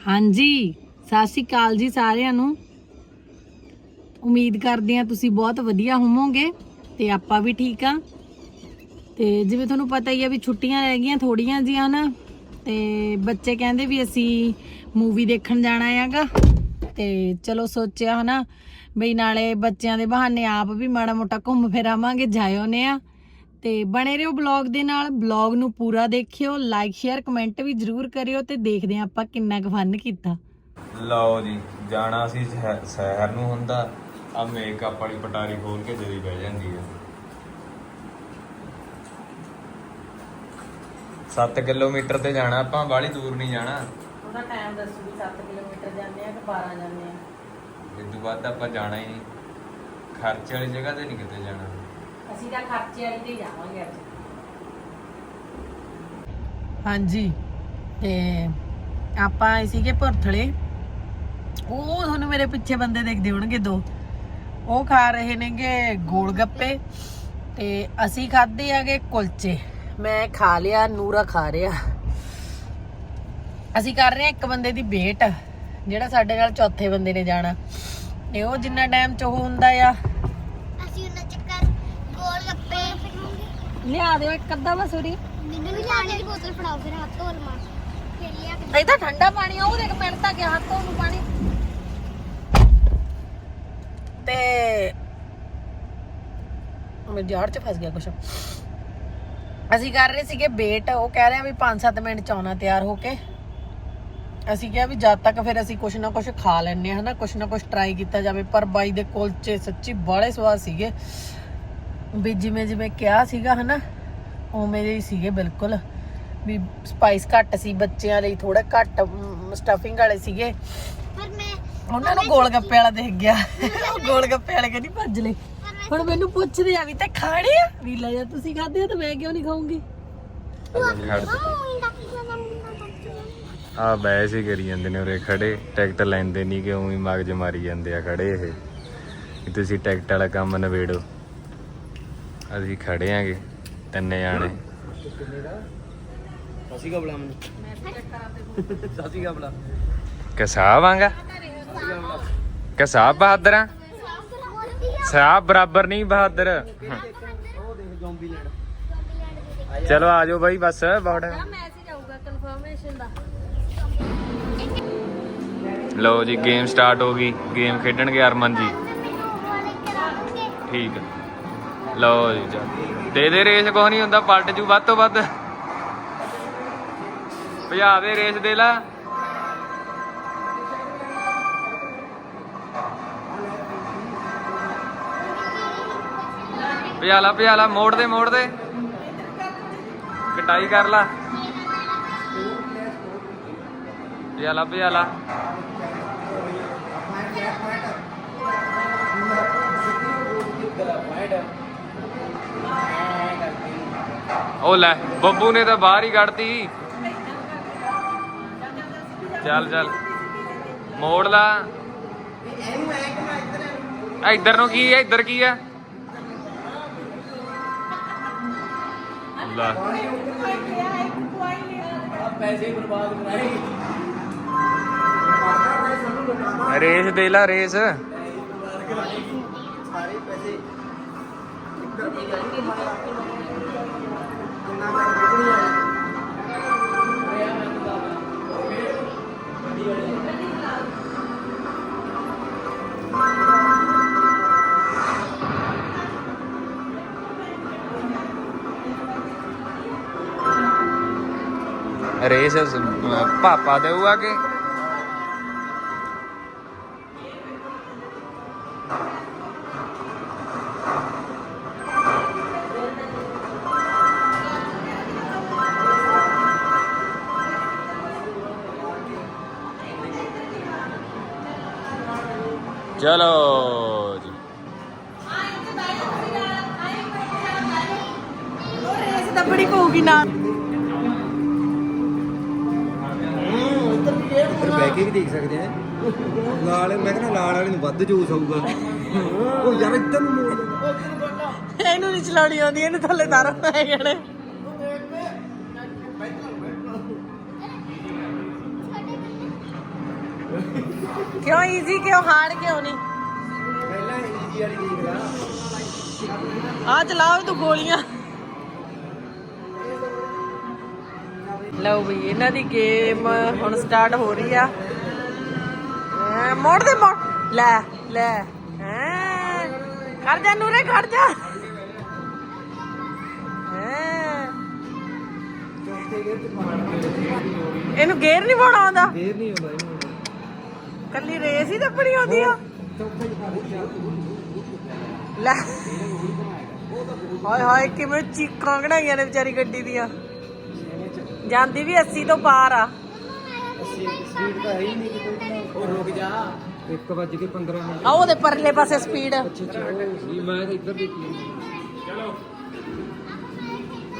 ਹਾਂਜੀ, ਸਤਿ ਸ਼੍ਰੀ ਅਕਾਲ ਜੀ ਸਾਰਿਆਂ ਨੂੰ। ਉਮੀਦ ਕਰਦੇ ਹਾਂ ਤੁਸੀਂ ਬਹੁਤ ਵਧੀਆ ਹੋਵੋਗੇ ਤੇ ਆਪਾਂ ਵੀ ਠੀਕ ਆ ਤੇ ਜਿਵੇਂ ਤੁਹਾਨੂੰ ਪਤਾ ਹੀ ਆ ਵੀ ਛੁੱਟੀਆਂ ਰਹਿ ਗਈਆਂ ਥੋੜੀਆਂ ਜੀਆਂ ਨਾ, ਤੇ ਬੱਚੇ ਕਹਿੰਦੇ ਵੀ ਅਸੀਂ ਮੂਵੀ ਦੇਖਣ ਜਾਣਾ ਹੈਗਾ। ਤੇ ਚਲੋ ਸੋਚਿਆ ਹਨਾ, ਬਈ ਨਾਲੇ ਬੱਚਿਆਂ ਦੇ ਬਹਾਨੇ ਆਪ ਵੀ ਮਾੜਾ ਮੋਟਾ ਘੁੰਮ ਫਿਰ ਆਵਾਂਗੇ, ਜਾਇਓ ਨੇ ਆ ਤੇ ਬਣੇ ਰਹੋ ਬਲੌਗ ਦੇ ਨਾਲ। ਬਲੌਗ ਨੂੰ ਪੂਰਾ ਦੇਖਿਓ ਲਾਈਕ ਸ਼ੇਅਰ ਕਮੈਂਟ ਵੀ ਜਰੂਰ ਕਰਿਓ ਤੇ ਦੇਖਦੇ ਹਾਂ ਆਪਾਂ ਕਿੰਨਾ ਕੁ ਫਨ ਕੀਤਾ। ਲਓ ਜੀ ਜਾਣਾ ਸੀ ਸ਼ਹਿ- ਸ਼ਹਿਰ ਨੂੰ ਹੁੰਦਾ ਆ ਮੇਕਅਪ ਵਾਲੀ ਪਟਾਰੀ ਖੋਲ ਕੇ ਜਦੀ ਬਹਿ ਜਾਂਦੀ ਹੈ 7 ਕਿਲੋਮੀਟਰ ਤੇ ਜਾਣਾ ਆਪਾਂ ਬਾਹਲੀ ਦੂਰ ਨਹੀਂ ਜਾਣਾ। ਉਹਦਾ ਟਾਈਮ ਦੱਸੂ ਵੀ 7 ਕਿਲੋਮੀਟਰ ਜਾਂਦੇ ਆ ਕਿ 12 ਜਾਂਦੇ ਆ? ਇਸ ਤੋਂ ਬਾਅਦ ਆਪਾਂ ਜਾਣਾ ਹੀ ਨਹੀਂ। ਖਰਚੇ ਵਾਲੀ ਜਗ੍ਹਾ ਤੇ ਨਹੀਂ ਕਿਤੇ ਜਾਣਾ। ਅਸੀਂ ਤਾਂ ਖਰਚੇ ਵਾਲੀ ਤੇ ਜਾਵਾਂਗੇ ਅੱਜ। ਹਾਂਜੀ, ਤੇ ਆਪਾਂ ਆਏ ਸੀਗੇ ਭੁਰਥਲੇ। ਉਹ ਤੁਹਾਨੂੰ ਮੇਰੇ ਪਿੱਛੇ ਬੰਦੇ ਦੇਖਦੇ ਹੋਣਗੇ ਦੋ। ਉਹ ਖਾ ਰਹੇ ਨੇਗੇ ਗੋਲ ਗੱਪੇ ਤੇ ਅਸੀਂ ਖਾਦੇ ਆਗੇ ਕੁਲਚੇ। ਮੈਂ ਖਾ ਲਿਆ, ਨੂਰਾ ਖਾ ਰਿਹਾ। ਅਸੀਂ ਕਰ ਰਹੇ ਹਾਂ ਇੱਕ ਬੰਦੇ ਦੀ ਵੇਟ ਜਿਹੜਾ ਸਾਡੇ ਨਾਲ ਚੌਥੇ ਬੰਦੇ ਨੇ ਜਾਣਾ। ਤੇ ਉਹ ਜਿੰਨਾ ਟਾਈਮ ਚ ਉਹ ਹੁੰਦਾ ਆ ਅਸੀਂ ਉਹਨਾਂ ਚੱਕਰ ਗੋਲ ਗੱਪੇ ਲਿਆ ਦਿਓ ਇੱਕ ਅੱਧਾ ਬਸੂਰੀ ਮੈਨੂੰ ਵੀ ਪਾਣੀ ਦੀ ਬੋਤਲ ਫੜਾਓ ਫਿਰ ਹੱਥ ਧੋ ਲਵਾਂ। ਫਿਰ ਲਿਆ ਕੇ ਇਹ ਤਾਂ ਠੰਡਾ ਪਾਣੀ ਆ ਉਹ ਦੇਖ ਮਿੰਟ ਤੱਕ ਹੱਥ ਧੋਣ ਨੂੰ ਪਾਣੀ। ਤੇ ਮੈਂ ਜਾੜ ਚ ਫਸ ਗਿਆ ਕੁਛ। ਅਸੀਂ ਕਰ ਰਹੇ ਸੀਗੇ ਵੇਟ ਉਹ ਕਹਿ ਰਿਹਾ ਵੀ 5-7 ਮਿੰਟ ਚ ਆਉਣਾ ਤਿਆਰ ਹੋ ਕੇ। ਅਸੀਂ ਕਿਹਾ ਵੀ ਜਦ ਤੱਕ ਫਿਰ ਅਸੀਂ ਕੁਛ ਨਾ ਕੁਛ ਖਾ ਲੈਣੇ ਹਨਾ ਕੁਛ ਨਾ ਕੁਛ ਟਰਾਈ ਕੀਤਾ ਜਾਵੇ ਪਰ ਬਾਈ ਦੇ ਕੁਲਚੇ ਸੱਚੀ ਬਾਲੇ ਸਵਾਦ ਸੀਗੇ। ਵੀ ਜਿਵੇਂ ਜਿਵੇਂ ਕਿਹਾ ਸੀਗਾ ਹਨਾ ਉਵੇਂ ਦੇ ਹੀ ਸੀਗੇ ਬਿਲਕੁਲ। ਵੀ ਸਪਾਈਸ ਘੱਟ ਸੀ ਬੱਚਿਆਂ ਲਈ ਥੋੜਾ ਘੱਟ ਸਟਫਿੰਗ ਵਾਲੇ ਸੀਗੇ। ਪਰ ਮੈਂ ਉਹਨਾਂ ਨੂੰ ਗੋਲ ਗੱਪੇ ਵਾਲਾ ਦੇਖ ਗਿਆ। ਉਹ ਗੋਲ ਗੱਪੇ ਵਾਲੇ ਕਹਿੰਦੀ ਭੱਜ ਲੈ। ਪਰ ਮੈਂ ਹੁਣ ਮੈਨੂੰ ਪੁੱਛਦੇ ਆ ਵੀ ਤੇ ਖਾਣੇ ਆ? ਵੀ ਲੈ ਜਾ ਤੁਸੀਂ ਖਾਦੇ ਆ ਤਾਂ ਮੈਂ ਕਿਉਂ ਨਹੀਂ ਮੰਮੀ ਆ ਬੈਸ ਹੀ ਕਰੀ ਜਾਂਦੇ ਨੇ ਉਰੇ ਖੜੇ। ਟਿਕਟ ਲੈਂਦੇ ਨਹੀਂ ਕਿ ਉਵੇਂ ਹੀ ਮਗਜ ਮਾਰੀ ਜਾਂਦੇ ਆ ਖੜੇ ਇਹ। ਤੁਸੀਂ ਟਿਕਟ ਵਾਲਾ ਕੰਮ ਨਵੇੜੋ ਅਸੀਂ ਖੜੇ ਆਂਗੇ, ਤਿੰਨੇ ਜਾਣੇ। ਸਸੀ ਕਾ ਮੈਨੂੰ ਸਸੀ ਕਾ ਕਸਾਬ ਆਂਗਾ? ਕਸਾਬ ਬਹਾਦਰ ਆ? ਸਾਬ ਬਰਾਬਰ ਨਹੀਂ ਬਹਾਦਰ। ਚਲੋ ਆ ਜਾਓ ਬਾਈ, ਬਸ ਬਹੁਤ ਲਓ ਜੀ ਗੇਮ ਸਟਾਰਟ ਹੋ ਗਈ। ਗੇਮ ਖੇਡਣਗੇ ਅਰਮਨ ਜੀ। ਠੀਕ ਹੈ। ਲਓ ਜੀ। ਚੱਲ ਦੇ ਦੇ ਰੇਸ, ਕੁਛ ਨਹੀਂ ਹੁੰਦਾ, ਪਲਟ ਜੂ ਵੱਧ ਤੋਂ ਵੱਧ। ਭਜਾ ਦੇ ਰੇਸ, ਦੇ ਲਾ। ਭਜਾ ਲਾ ਭਜਾ ਲਾ, ਮੋੜ ਦੇ ਮੋੜ ਦੇ। ਕਟਾਈ ਕਰ ਲਾ। ਭਜਾ ਲਾ ਭਜਾ ਲਾ। ਉਹ ਲੈ, ਬੱਬੂ ਨੇ ਤਾਂ ਬਾਹਰ ਹੀ ਕੱਢਤੀ। ਚੱਲ ਚੱਲ। ਮੋੜ ਲਾ। ਆ ਇੱਧਰ ਨੂੰ ਕੀ ਹੈ? ਇੱਧਰ ਕੀ ਹੈ? ਲੈ। ਪੈਸੇ ਬਰਬਾਦ ਕਰਾਏ ਰੇਸ ਦੇ ਲਾ, ਰੇਸ। ਸਾਰੇ ਪੈਸੇ ਰੇਸ ਪਾਪਾ ਦੇਊਗਾ ਕਿ ਚਲੋ ਜੀ। ਰੇਸ ਬਹਿ ਕੇ ਵੀ ਦੇਖ ਸਕਦੇ ਆ। ਲਾਲ ਮੈਂ ਕਹਿੰਦਾ ਲਾਲ ਵਾਲੇ ਨੂੰ ਵੱਧ ਜੂਸ ਆਊਗਾ। ਉਹ ਯਾਰ ਇੱਧਰ ਨੂੰ ਮੋੜ। ਲੈ। ਇਹਨੂੰ ਨਹੀਂ ਚਲਾਉਣੀ ਆਉਂਦੀ ਇਹਨੂੰ ਥੱਲੇ ਤਾਰੋ ਪੈ ਜਾਣੇ ਕਿਉਂ ਈਜ਼ੀ ਕਿਉਂ ਹਾਰਡ ਕਿਉਂ ਨਹੀਂ? ਪਹਿਲਾਂ ਈਜ਼ੀ ਵਾਲੀ ਦੇਖ ਲਾ। ਆ ਚਲਾਓ ਤੂੰ ਗੋਲੀਆਂ। ਲਓ ਵੀ ਇਹਨਾਂ ਦੀ ਗੇਮ ਹੁਣ ਸਟਾਰਟ ਹੋ ਰਹੀ ਆ। ਮੋੜ ਦੇ ਮੋੜ। ਲੈ ਲੈ ਹੈਂ। ਖੜ ਜਾ ਨੂਰੇ ਖੜ ਜਾ। ਗੇਰ ਇਹਨੂੰ ਗੇਅਰ ਨਹੀਂ ਪਾਉਣਾ ਆਉਂਦਾ। ਫੇਰ ਨਹੀਂ ਇਹਨੂੰ। ਕੱਲੀ ਰੇਸ ਹੀ ਦੱਪਣੀ ਆਉਂਦੀ ਆ। ਲੈ। ਹਾਏ ਹਾਏ ਕਿਵੇਂ ਚੀਕਾਂ ਕਢਾਈਆਂ ਨੇ ਵਿਚਾਰੀ ਗੱਡੀ ਦੀਆਂ। ਜਾਂਦੀ ਵੀ 80 ਤੋਂ ਪਾਰ ਆ। ਸਪੀਡ ਤਾਂ ਹੈ ਹੀ ਨਹੀਂ ਕਿਤੇ ਉਹ ਰੁਕ ਜਾ। 1 ਵੱਜ ਕੇ 15 ਮਿੰਟ। ਆ ਉਹਦੇ ਪਰਲੇ ਪਾਸੇ ਸਪੀਡ। ਮੈਂ ਤਾਂ ਇੱਧਰ ਦੇਖੀ ਚਲੋ।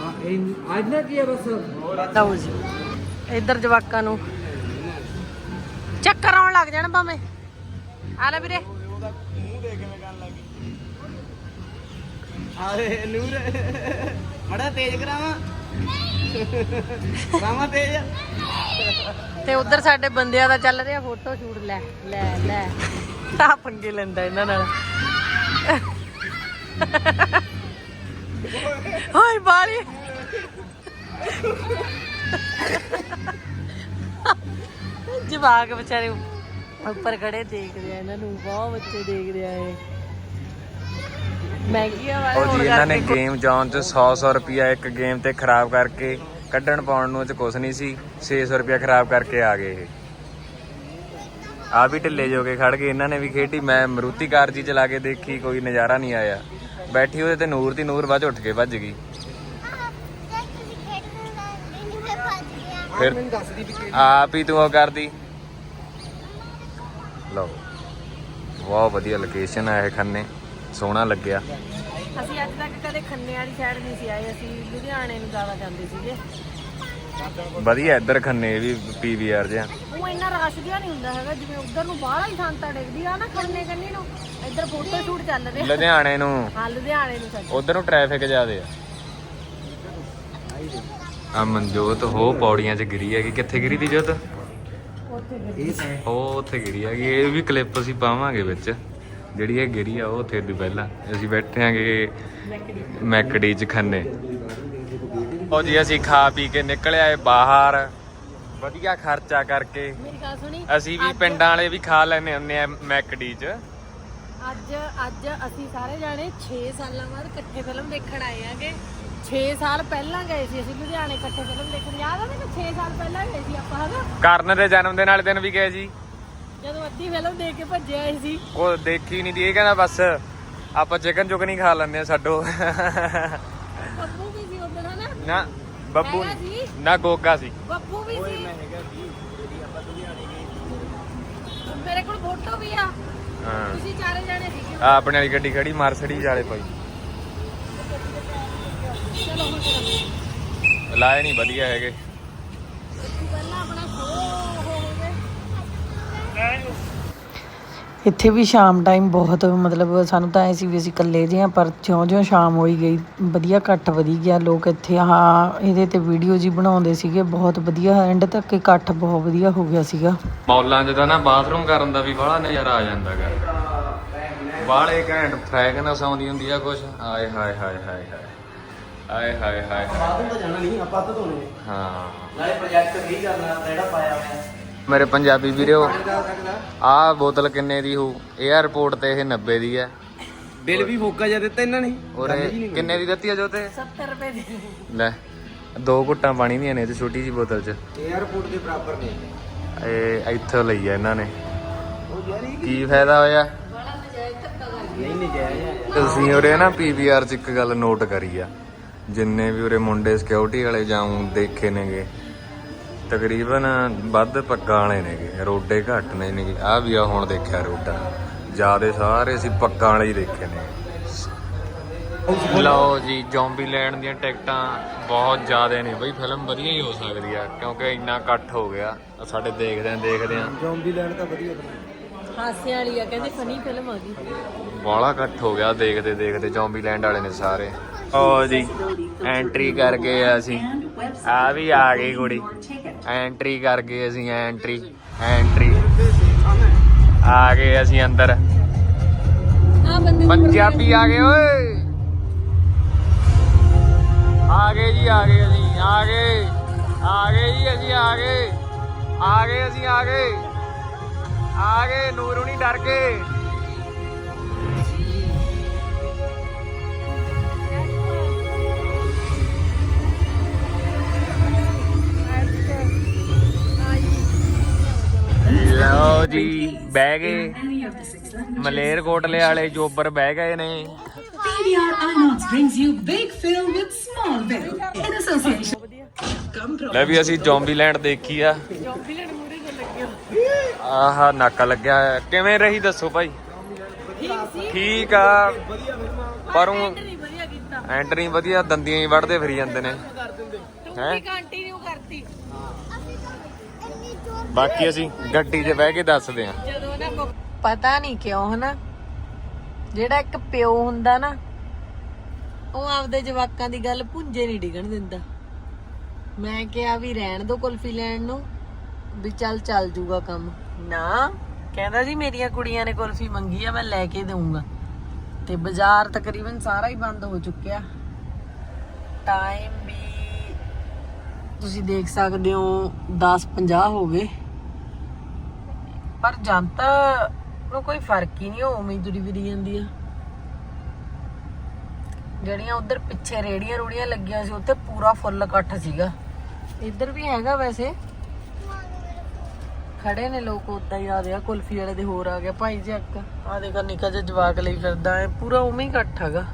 ਹਾਂ ਇਹ ਅੱਜ ਨਾ ਕੀ ਬਸ? ਜੀ ਇੱਧਰ ਜਵਾਕਾਂ ਨੂੰ। ਚੱਕਰ ਆਉਣ ਲੱਗ ਜਾਣ ਭਾਵੇਂ। ਆ ਲੈ ਵੀਰੇ। ਆਏ ਨੂਰ। ਮੜਾ ਤੇਜ਼ ਕਰਾਵਾਂ। ਕਰਾਵਾਂ ਤੇਜ਼। ਤੇ ਉਧਰ ਸਾਡੇ ਬੰਦਿਆਂ ਦਾ ਚੱਲ ਰਿਹਾ ਫੋਟੋ ਸ਼ੂਟ। ਲੈ ਲੈ ਲੈ। ਆ ਪੰਗੇ ਲੈਂਦਾ ਇਹਨਾਂ ਨਾਲ। ਹਾਏ ਬਾਲੀ ਜਵਾਕ ਵਿਚਾਰੇ ਉੱਪਰ ਖੜੇ ਦੇਖਦੇ ਆ ਇਹਨਾਂ ਨੂੰ ਬਹੁਤ ਬੱਚੇ ਦੇਖਦੇ ਆ ਇਹ। ਮਹਿੰਗੀਆਂ ਵਾਲੇ ਉਹ ਜੀ ਇਹਨਾਂ ਨੇ ਗੇਮ ਜਾਣ ਚ 100 100 ਰੁਪਿਆ ਇੱਕ ਗੇਮ ਤੇ ਖਰਾਬ ਕਰਕੇ ਕੱਢਣ ਪਾਉਣ ਨੂੰ ਚ ਕੁਛ ਨਹੀਂ ਸੀ 600 ਰੁਪਿਆ ਖਰਾਬ ਕਰਕੇ ਆ ਗਏ ਇਹ। ਆ ਵੀ ਢਿੱਲੇ ਜੋ ਕੇ ਖੜ ਗਏ ਇਹਨਾਂ ਨੇ ਵੀ ਖੇਡੀ ਮੈਂ ਮਰੂਤੀ ਕਾਰ ਜੀ ਚਲਾ ਕੇ ਦੇਖੀ ਕੋਈ ਨਜ਼ਾਰਾ ਨਹੀਂ ਆਇਆ। ਬੈਠੀ ਉਹਦੇ ਤੇ ਨੂਰ ਦੀ ਨੂਰ 'ਚ ਉੱਠ ਕੇ ਭੱਜ ਗਈ ਜਦ ਤੁਸੀਂ ਖੇਡਣ ਲੱਗੇ ਨਹੀਂ ਮੈਂ ਭੱਜ ਗਿਆ ਫਿਰ ਮੈਨੂੰ ਦੱਸਦੀ ਵੀ ਕਿਹੜੀ। ਆਪ ਹੀ ਤੂੰ ਉਹ ਕਰਦੀ। ਲਓ ਬਹੁਤ ਵਧੀਆ ਲੋਕੇਸ਼ਨ ਆ ਇਹ ਖੰਨੇ ਸੋਹਣਾ ਲੱਗਿਆ। ਅਸੀਂ ਅੱਜ ਤੱਕ ਕਦੇ ਖੰਨੇ ਵਾਲੀ ਸਾਈਡ ਨਹੀਂ ਸੀ ਆਏ ਅਸੀਂ ਲੁਧਿਆਣੇ ਨੂੰ ਜ਼ਿਆਦਾ ਜਾਂਦੇ ਸੀਗੇ। ਵਧੀਆ ਇੱਧਰ ਖੰਨੇ ਵੀ ਪੀਵੀਆਰ ਜਿਹਾ। ਉਹ ਇੰਨਾ ਰਸ਼ ਜਿਹਾ ਨਹੀਂ ਹੁੰਦਾ ਹੈਗਾ ਜਿਵੇਂ ਉਧਰ ਨੂੰ ਬਾਹਲਾ ਹੀ ਸੰਤਾ ਡਿੱਗਦੀ ਆ ਨਾ ਖੰਨੇ ਕੰਨੀ ਨੂੰ ਇੱਧਰ ਫੋਟੋ ਸ਼ੂਟ ਚੱਲ ਰਹੇ। ਲੁਧਿਆਣੇ ਨੂੰ। ਹਾਂ ਲੁਧਿਆਣੇ ਨੂੰ ਉਧਰ ਨੂੰ ਟ੍ਰੈਫਿਕ ਜ਼ਿਆਦੇ ਆ। ਆ ਮਨਜੋਤ ਹੋ ਪੌੜੀਆਂ 'ਚ ਗਿਰੀ ਹੈਗੀ। ਕਿੱਥੇ ਗਿਰੀ ਦੀ ਜੋਤ? ਉਹ ਉੱਥੇ ਗਿਰੀ ਹੈਗੀ। ਇਹ ਵੀ ਕਲਿੱਪ ਅਸੀਂ ਪਾਵਾਂਗੇ ਵਿੱਚ। ਜਿਹੜੀ ਇਹ ਗਿਰੀ ਆ ਉਹ ਉੱਥੇ ਦੀ ਪਹਿਲਾਂ। ਅਸੀਂ ਬੈਠੇ ਆਂਗੇ ਮੈਕਡੀ 'ਚ ਖੰਨੇ। ਉਹ ਜੀ ਅਸੀਂ ਖਾ ਪੀ ਕੇ ਨਿਕਲ ਆਏ ਬਾਹਰ। ਵਧੀਆ ਖਰਚਾ ਕਰਕੇ। ਮੇਰੀ ਗੱਲ ਸੁਣੀ ਅਸੀਂ ਵੀ ਅੱਜ- ਪਿੰਡਾਂ ਵਾਲੇ ਵੀ ਖਾ ਲੈਨੇ ਹੁੰਨੇ ਆ ਮੈਕਡੀ 'ਚ। ਅੱਜ ਅੱਜ ਅਸੀਂ ਸਾਰੇ ਜਾਣੇ 6 ਸਾਲਾਂ ਬਾਅਦ ਇਕੱਠੇ ਫਿਲਮ ਦੇਖਣ ਆਏ ਆਂਗੇ 6 ਸਾਲ ਪਹਿਲਾਂ ਗਏ ਸੀ ਅਸੀਂ ਲੁਧਿਆਣੇ ਇਕੱਠੇ ਫਿਲਮ ਦੇਖਣ ਯਾਦ ਆ ਨਾ 6 ਸਾਲ ਪਹਿਲਾਂ ਗਏ ਸੀ ਆਪਾਂ ਹਨਾ? ਕਰਨ ਦੇ ਜਨਮ ਦਿਨ ਵਾਲੇ ਦਿਨ ਵੀ ਗਏ ਜੀ ਜਦੋਂ ਅੱਧੀ ਫਿਲਮ ਦੇਖ ਕੇ ਭੱਜੇ ਆਏ ਸੀ। ਉਹ ਦੇਖੀ ਨਹੀਂ ਦੀ ਇਹ ਕਹਿੰਦਾ ਬਸ ਆਪਾਂ ਚਿਕਨ ਚੁਕ ਨਹੀਂ ਖਾ ਲੈਂਦੇ ਆ ਛੱਡੋ। ਬੱਬੂ ਵੀ ਸੀ ਉਦੋਂ ਹਨਾ? ਨਾ ਬੱਬੂ ਹੈਗਾ ਸੀ? ਨਾ ਗੋਗਾ ਸੀ। ਬੱਬੂ ਵੀ ਸੀ। ਮੇਰੇ ਕੋਲ ਫੋਟੋ ਵੀ ਆ। ਹਾਂ। ਤੁਸੀਂ ਚਾਰੇ ਜਾਣੇ ਸੀਗੇ। ਆ ਆਪਣੇ ਵਾਲੀ ਗੱਡੀ ਖੜੀ ਮਰਸਡੀ ਵਾਲੇ ਚਲੋ ਲਾਏ ਨਹੀਂ ਵਧੀਆ ਹੈਗੇ। ਇੱਥੇ ਵੀ ਸ਼ਾਮ ਟਾਈਮ ਬਹੁਤ ਮਤਲਬ ਸਾਨੂੰ ਤਾਂ ਐ ਸੀ ਵੀ ਅਸੀਂ ਇਕੱਲੇ ਜਿਹੇ ਆ ਪਰ ਜਿਉਂ-ਜਿਉਂ ਸ਼ਾਮ ਹੋਈ ਗਈ ਵਧੀਆ ਇਕੱਠ ਵਧੀ ਗਿਆ। ਲੋਕ ਇੱਥੇ ਹਾਂ ਇਹਦੇ ਤੇ ਵੀਡੀਓ ਜੀ ਬਣਾਉਂਦੇ ਸੀਗੇ ਬਹੁਤ ਵਧੀਆ। ਐਂਡ ਤੱਕ ਇਕੱਠ ਬਹੁਤ ਵਧੀਆ ਹੋ ਗਿਆ ਸੀਗਾ। ਮੌਲਾਂ 'ਚ ਤਾਂ ਨਾ ਬਾਥਰੂਮ ਕਰਨ ਦਾ ਵੀ ਬੜਾ ਨਜ਼ਾਰਾ ਆ ਜਾਂਦਾ ਗਾ। ਬਾਲੇ ਘੈਂਟ ਫ੍ਰੈਗਨੈਂਸ ਆਉਂਦੀ ਹੁੰਦੀ ਆ ਕੁਛ। ਆਏ ਹਾਏ ਹਾਏ ਹਾਏ ਹਾਏ। ਹਾਏ ਹਾਏ ਹਾਏ। ਬਾਥਰੂਮ ਤਾਂ ਜਾਣਾ ਨਹੀਂ ਆਪਾਂ ਤਾਂ ਧੋਣੇ ਨੇ। ਹਾਂ। ਨਾਲੇ ਪ੍ਰੋਜੈਕਟ ਨਹੀਂ ਕਰਨਾ ਜਿਹੜਾ ਪਾਇਆ ਹੋਇਆ। ਮੇਰੇ ਪੰਜਾਬੀ ਵੀਰੋ ਕਰ ਬੋਤਲ ਕਿੰਨੇ ਦੀ ਹੋਊ? 에ਅਰਪੋਰਟ ਤੇ ਇਹ 90 ਦੀ ਹੈ ਬਿੱਲ ਵੀ ਫੋਕਾ ਜਾ ਦਿੱਤਾ ਇਹਨਾਂ ਨੇ। ਔਰ ਇਹ ਕਿੰਨੇ ਦੀ ਦਿੱਤੀ ਆ ਜੋਤੇ 70 ਰੁਪਏ ਦੀ। ਲੈ ਦੋ ਘੁੱਟਾਂ ਪਾਣੀ ਦੀਆਂ ਨੇ ਤੇ ਛੋਟੀ ਜੀ ਬੋਤਲ 'ਚ। 에어ਪੋਰਟ ਦੇ ਬਰਾਬਰ ਨੇ। ਇਹ ਇੱਥੋਂ ਲਈ ਆ ਇਹਨਾਂ ਨੇ। ਕੀ ਫਾਇਦਾ ਹੋਇਆ? ਬੜਾ ਨਜਾਇਜ਼ ਧੱਕਾ ਕਰ ਗਿਆ ਨਹੀਂ ਨਹੀਂ ਤੁਸੀਂ ਉਰੇ ਨਾ ਪੀਵੀਆਰ 'ਚ ਇੱਕ ਗੱਲ ਨੋਟ ਕਰੀ ਆ। ਜਿੰਨੇ ਵੀ ਉਰੇ ਮੁੰਡੇ ਸਿਕਿਉਰਿਟੀ ਵਾਲੇ ਜਾਉਂ ਦੇਖੇ ਨੇਗੇ ਤਕਰੀਬਨ ਵੱਧ ਪੱਗਾਂ ਵਾਲੇ ਨੇਗੇ ਰੋਡੇ ਘੱਟ ਨੇ ਨੇਗੇ। ਆ ਵੀ ਆ ਹੁਣ ਦੇਖਿਆ ਰੋਡਾ। ਜਿਆਦੇ ਸਾਰੇ ਅਸੀਂ ਪੱਗਾਂ ਵਾਲੇ ਹੀ ਦੇਖੇ ਨੇ। ਲਓ ਜੀ ਜ਼ੋਂਬੀ ਲੈਂਡ ਦੀਆਂ ਟਿਕਟਾਂ ਬਹੁਤ ਜ਼ਿਆਦੇ ਨੇ। ਬਈ ਫਿਲਮ ਵਧੀਆ ਹੀ ਹੋ ਸਕਦੀ ਆ ਕਿਉਂਕਿ ਇੰਨਾ ਇਕੱਠ ਹੋ ਗਿਆ। ਸਾਡੇ ਦੇਖਦੇ ਆਂ ਦੇਖਦੇ ਆਂ ਜ਼ੋਂਬੀ ਲੈਂਡ ਤਾਂ ਵਧੀਆ ਬਣੀ। ਹਾਸੇ ਵਾਲੀ ਆ ਕਹਿੰਦੇ ਫਨੀ ਫਿਲਮ ਆ ਗਈ। ਬਾਲਾ ਇਕੱਠ ਹੋ ਗਿਆ ਦੇਖਦੇ ਦੇਖਦੇ ਜ਼ੋਂਬੀ ਲੈਂਡ ਵਾਲੇ ਨੇ ਸਾਰੇ। ਓ ਜੀ ਐਂਟਰੀ ਕਰ ਗਏ ਅਸੀਂ। ਆ ਵੀ ਆ ਗਈ ਕੁੜੀ। ਐਂਟਰੀ ਕਰ ਗਏ ਅਸੀਂ ਐਂਟਰੀ ਐਂਟਰੀ ਆ ਗਏ ਅਸੀਂ ਅੰਦਰ। ਪੰਜਾਬੀ ਆ ਗਏ, ਓਏ। ਆ ਗਏ ਜੀ, ਆ ਗਏ ਅਸੀਂ, ਆ ਗਏ। ਆ ਗਏ ਜੀ, ਅਸੀਂ ਆ ਗਏ। ਆ ਗਏ ਅਸੀਂ, ਆ ਗਏ। ਆ ਗਏ, ਨੂਰ ਨਹੀਂ ਡਰ ਗਏ। ਜੀ ਬਹਿ ਗਏ। ਮਲੇਰ ਕੋਟਲੇ ਵਾਲੇ ਜੋਬਰ ਬਹਿ ਗਏ ਨੇ। PVR IMAX brings you big film with small bill in association. ਲੈ ਵੀ ਅਸੀਂ ਜ਼ੋਂਬੀਲੈਂਡ ਦੇਖੀ ਆ। ਆਹਾ ਨੱਕ ਲੱਗਿਆ ਹੋਇਆ। ਕਿਵੇਂ ਰਹੀ ਦੱਸੋ ਭਾਈ? ਠੀਕ ਆ। ਪਰ ਉਹ ਵਧੀਆ ਕੀਤਾ। ਐਂਟਰੀ ਵਧੀਆ ਦੰਦੀਆਂ ਹੀ ਵੜਦੇ ਫਿਰੀ ਜਾਂਦੇ ਨੇ। ਹੈ? ਜ਼ੋਰ ਬਾਕੀ ਅਸੀਂ ਗੱਡੀ 'ਚ ਬਹਿ ਕੇ ਦੱਸਦੇ ਆ ਜਦੋਂ ਨਾ ਪਤਾ ਨਹੀਂ ਕਿਉਂ ਹਨਾ, ਜਿਹੜਾ ਇੱਕ ਪਿਓ ਹੁੰਦਾ ਨਾ, ਉਹ ਆਪਦੇ ਜਵਾਕਾਂ ਦੀ ਗੱਲ ਪੁੰਜੇ ਨਹੀਂ ਡਿਗਣ ਦਿੰਦਾ। ਮੈਂ ਕਿਹਾ ਵੀ ਰਹਿਣ ਦੋ ਕੁਲਫੀ ਲੈਣ ਨੂੰ, ਵੀ ਚੱਲ ਚੱਲ ਜੂਗਾ ਕੰਮ। ਨਾ, ਕਹਿੰਦਾ ਜੀ ਮੇਰੀਆਂ ਕੁੜੀਆਂ ਨੇ ਕੁਲਫੀ ਮੰਗੀ ਆ, ਮੈਂ ਲੈ ਕੇ ਦਊਂਗਾ। ਤੇ ਬਾਜ਼ਾਰ ਤਕਰੀਬਨ ਸਾਰਾ ਹੀ ਬੰਦ ਹੋ ਚੁੱਕਿਆ। ਟਾਈਮ ਵੀ ਤੁਸੀਂ ਦੇਖ ਸਕਦੇ ਹੋ 10:50 ਹੋ ਗਏ। ਪਰ ਜਨਤਾ ਨੂੰ ਕੋਈ ਫ਼ਰਕ ਹੀ ਨਹੀਂ, ਉਹ ਉਵੇਂ ਹੀ ਤੁਰੀ ਫਿਰੀ ਜਾਂਦੀ ਆ। ਜਿਹੜੀਆਂ ਉਧਰ ਪਿੱਛੇ ਰੇੜੀਆਂ ਰੂੜੀਆਂ ਲੱਗੀਆਂ ਸੀ, ਉੱਥੇ ਪੂਰਾ ਫੁੱਲ ਇਕੱਠ ਸੀਗਾ। ਇੱਧਰ ਵੀ ਹੈਗਾ ਵੈਸੇ। ਖੜੇ ਨੇ ਲੋਕ, ਉਦਾਂ ਹੀ ਆ ਰਿਹਾ, ਕੁਲਫੀ ਵਾਲੇ ਦੇ ਹੋਰ ਆ ਗਿਆ। ਭਾਈ ਜੀ ਇੱਕ ਆ ਦੇਖੋ, ਨਿੱਕਾ ਜਿਹਾ ਜਵਾਕ ਲਈ ਫਿਰਦਾ ਹੈ ਪੂਰਾ ਉਵੇਂ ਹੀ ਇਕੱਠ ਹੈਗਾ।